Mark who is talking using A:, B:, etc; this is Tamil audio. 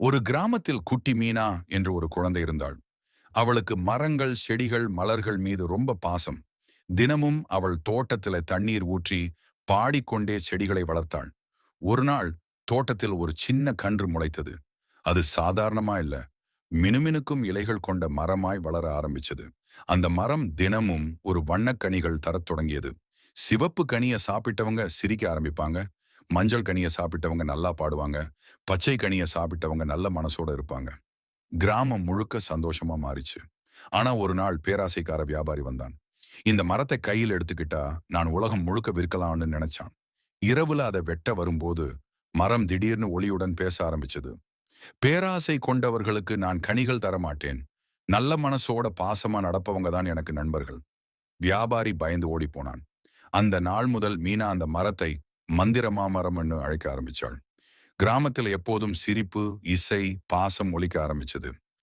A: ஒரு கிராமத்தில் குட்டி மீனா என்று ஒரு குழந்தை இருந்தாள். அவளுக்கு மரங்கள் செடிகள் மலர்கள் மீது ரொம்ப பாசம். தினமும் அவள் தோட்டத்துல தண்ணீர் ஊற்றி பாடிக்கொண்டே செடிகளை வளர்த்தாள். ஒரு நாள் தோட்டத்தில் ஒரு சின்ன கன்று முளைத்தது. அது சாதாரணமா இல்ல மினுமினுக்கும் இலைகள் கொண்ட மரமாய் வளர ஆரம்பிச்சது. அந்த மரம் தினமும் ஒரு வண்ணக்கனிகள் தரத் தொடங்கியது. சிவப்பு கனியை சாப்பிட்டவங்க சிரிக்க ஆரம்பிப்பாங்க. மஞ்சள் கனியை சாப்பிட்டவங்க நல்லா பாடுவாங்க. பச்சை கனியை சாப்பிட்டவங்க நல்ல மனசோட இருப்பாங்க. கிராமம் முழுக்க சந்தோஷமா மாறிச்சு. ஆனா ஒரு நாள் பேராசைக்கார வியாபாரி வந்தான். இந்த மரத்தை கையில் எடுத்துக்கிட்டா நான் உலகம் முழுக்க விற்கலாம்னு நினைச்சான். இரவுல அதை வெட்ட வரும்போது மரம் திடீர்னு ஒளியுடன் பேச ஆரம்பிச்சது. பேராசை கொண்டவர்களுக்கு நான் கனிகள் தர மாட்டேன். நல்ல மனசோட பாசமா நடப்பவங்க தான் எனக்கு நண்பர்கள். வியாபாரி பயந்து ஓடி போனான். அந்த நாள் முதல் மீனா அந்த மரத்தை மந்திரமா மரம்னு அழைக்க ஆரம்பிச்சாள். கிராமத்தில் எப்போதும் சிரிப்பு இசை பாசம் ஒழிக்க ஆரம்பிச்சது.